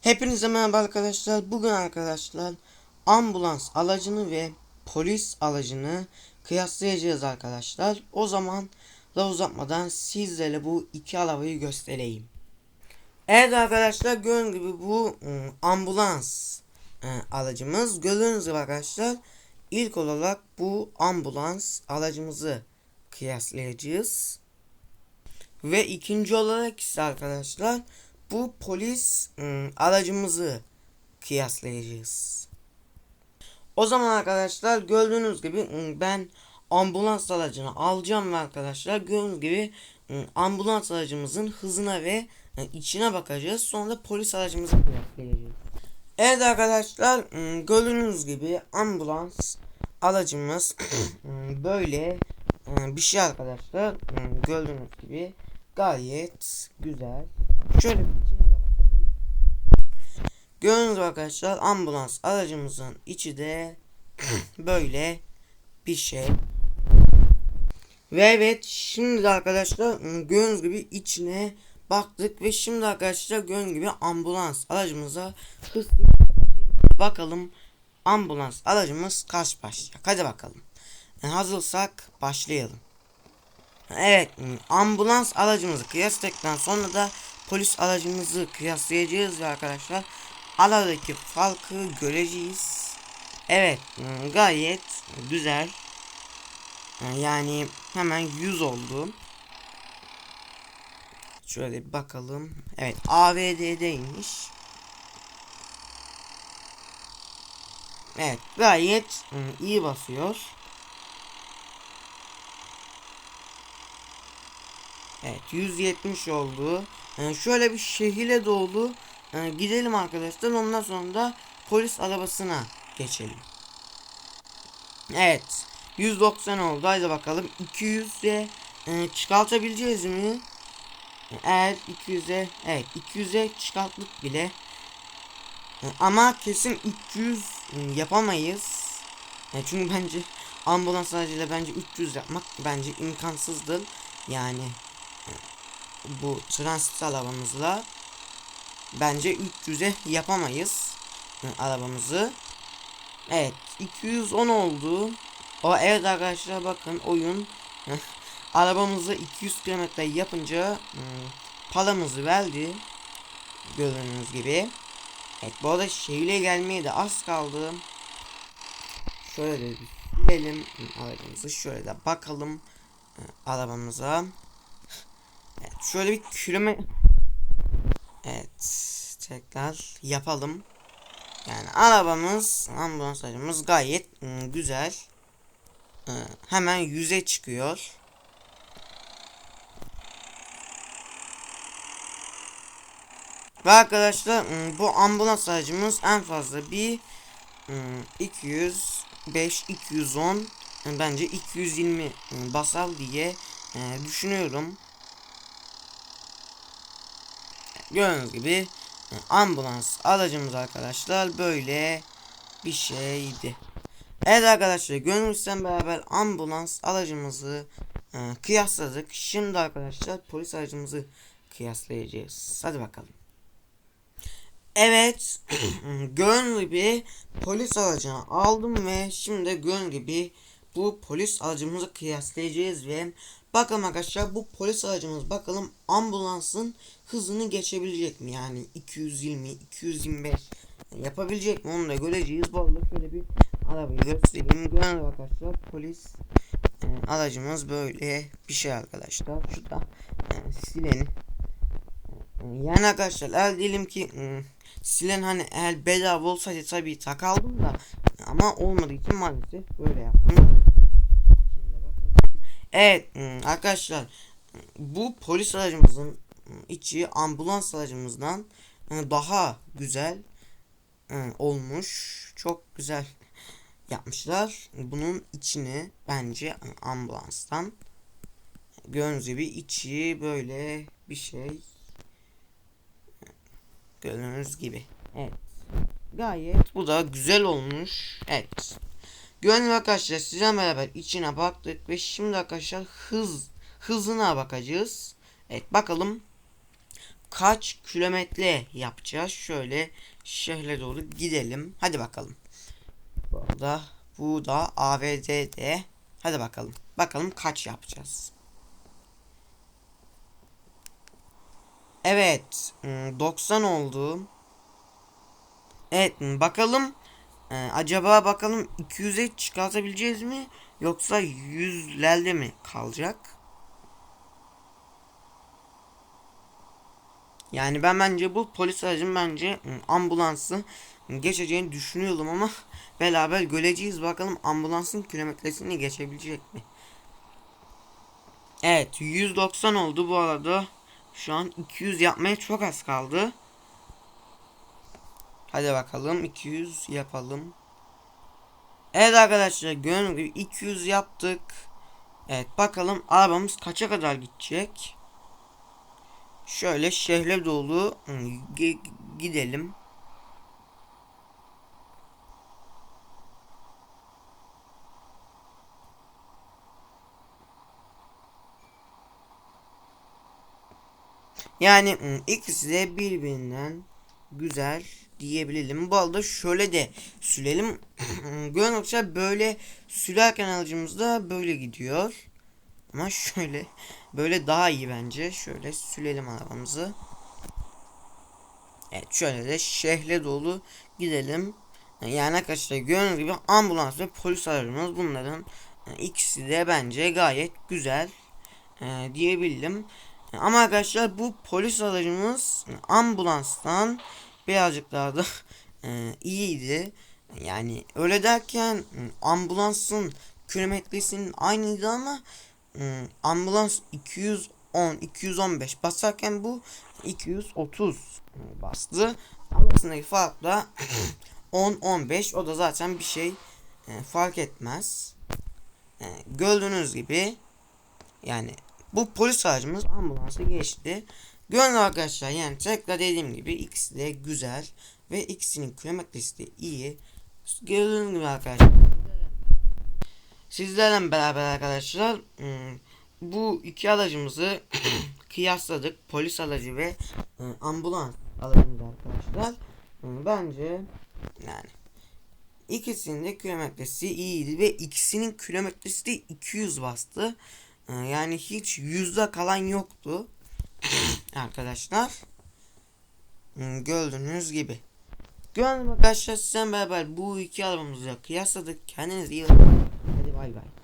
Hepinize merhaba arkadaşlar. Bugün arkadaşlar ambulans alacını ve polis alacını kıyaslayacağız arkadaşlar. O zaman da uzatmadan sizlere bu iki arabayı göstereyim. Evet arkadaşlar gördüğünüz gibi bu ım, ambulans e, aracımız. Gördüğünüz gibi arkadaşlar ilk olarak bu ambulans aracımızı kıyaslayacağız. Ve ikinci olarak ise arkadaşlar bu polis ım, aracımızı kıyaslayacağız. O zaman arkadaşlar gördüğünüz gibi ım, ben ambulans aracını alacağım ve arkadaşlar gördüğünüz gibi ım, ambulans aracımızın hızına ve e, içine bakacağız. Sonra da polis aracımızı kıyaslayacağız. Evet arkadaşlar gördüğünüz gibi ambulans aracımız ım, böyle bir şey arkadaşlar. Gördüğünüz gibi gayet güzel. Şöyle bir içine de bakalım. Gördüğünüz arkadaşlar ambulans aracımızın içi de böyle bir şey. Ve evet şimdi de arkadaşlar gördüğünüz gibi içine baktık ve şimdi arkadaşlar gördüğünüz gibi ambulans aracımıza bakalım ambulans aracımız kaç başlayacak. Hadi bakalım. Yani hazırsak başlayalım. Evet ambulans aracımızı kıyasladıktan sonra da polis aracımızı kıyaslayacağız ve arkadaşlar aradaki farkı göreceğiz. Evet gayet güzel. Yani hemen 100 oldu. Şöyle bir bakalım. Evet AVD'deymiş. Evet gayet iyi basıyor. Evet 170 oldu. Yani şöyle bir şehire doğru e, gidelim arkadaşlar. Ondan sonra da polis arabasına geçelim. Evet 190 oldu. Haydi bakalım 200'e e, çıkartabileceğiz mi? Eğer 200'e evet 200'e çıkarttık bile. E, ama kesin 300 yapamayız. E, çünkü bence ambulans aracıyla bence 300 yapmak bence imkansızdır. Yani bu transit arabamızla bence 300'e yapamayız arabamızı. Evet 210 oldu. O evet arkadaşlar bakın oyun arabamızı 200 kilometre yapınca paramızı verdi. Gördüğünüz gibi. Evet bu arada şehirle gelmeye de az kaldı. Şöyle bir silelim arabamızı. Şöyle de bakalım arabamıza. Şöyle bir küreme Evet tekrar yapalım. Yani arabamız ambulans aracımız gayet ım, güzel. Ee, hemen yüze çıkıyor. Ve arkadaşlar ım, bu ambulans aracımız en fazla bir ım, 205 210 bence 220 ım, basar diye düşünüyorum. Gördüğünüz gibi e, ambulans aracımız arkadaşlar böyle bir şeydi. Evet arkadaşlar gönlümüzden beraber ambulans aracımızı e, kıyasladık. Şimdi arkadaşlar polis aracımızı kıyaslayacağız. Hadi bakalım. Evet gördüğünüz gibi polis aracını aldım ve şimdi gördüğünüz gibi bu polis aracımızı kıyaslayacağız ve bakalım arkadaşlar bu polis aracımız bakalım ambulansın hızını geçebilecek mi? Yani 220, 225 yapabilecek mi? Onu da göreceğiz. Bu arada şöyle bir arabayı göstereyim. Gören arkadaşlar polis e, aracımız böyle bir şey arkadaşlar. Şurada e, silen yani arkadaşlar eğer diyelim ki e, silen hani eğer bedava olsaydı tabii takaldım da ama olmadığı için maalesef böyle yaptım. Evet ıı, arkadaşlar bu polis aracımızın içi ambulans aracımızdan ıı, daha güzel olmuş. Çok güzel yapmışlar. Bunun içini bence ambulanstan gördüğünüz gibi içi böyle bir şey gördüğünüz gibi. Evet. Gayet bu da güzel olmuş. Evet. Güvenli arkadaşlar sizle beraber içine baktık ve şimdi arkadaşlar hız hızına bakacağız. Evet bakalım kaç kilometre yapacağız? Şöyle şehre doğru gidelim. Hadi bakalım. Bu arada bu da AVD'de. Hadi bakalım. Bakalım kaç yapacağız. Evet. hmm, 90 oldu. Evet hmm, bakalım. Ee, acaba bakalım 200'e çıkartabileceğiz mi? Yoksa 100'lerde mi kalacak? Yani ben bence bu polis aracın bence ambulansı geçeceğini düşünüyordum ama beraber göreceğiz bakalım ambulansın kilometresini geçebilecek mi? Evet 190 oldu bu arada. Şu an 200 yapmaya çok az kaldı. Hadi bakalım 200 yapalım. Evet arkadaşlar gördüğünüz gibi 200 yaptık. Evet bakalım arabamız kaça kadar gidecek. Şöyle şehre dolu gidelim. Yani ikisi de birbirinden güzel diyebilirim. Bu arada şöyle de sürelim. Görüntüler böyle sülerken alıcımızda böyle gidiyor. Ama şöyle böyle daha iyi bence. Şöyle sürelim arabamızı. Evet şöyle de şehre dolu gidelim. Yani arkadaşlar gördüğünüz gibi ambulans ve polis aracımız bunların e, ikisi de bence gayet güzel e, diyebilirim. Ama arkadaşlar bu polis aracımız ambulanstan birazcık daha da e, iyiydi. Yani öyle derken ambulansın kilometresinin aynıydı ama e, ambulans 210 215 basarken bu 230 bastı. Arasındaki fark da 10-15 o da zaten bir şey e, fark etmez. E, gördüğünüz gibi yani bu polis aracımız ambulansa geçti. Gördüğünüz arkadaşlar yani tekrar dediğim gibi ikisi de güzel ve ikisinin kilometresi de iyi. Gördüğünüz gibi arkadaşlar. Sizlerle beraber arkadaşlar hmm, bu iki aracımızı kıyasladık. Polis aracı ve e, ambulans aracımız arkadaşlar. Hmm, bence yani ikisinin de kilometresi iyiydi ve ikisinin kilometresi de 200 bastı. Yani hiç yüzde kalan yoktu. Arkadaşlar. Hmm, gördüğünüz gibi. Gördüğünüz arkadaşlar sizden beraber bu iki arabamızı kıyasladık. Kendinize iyi bakın. Hadi bay bay.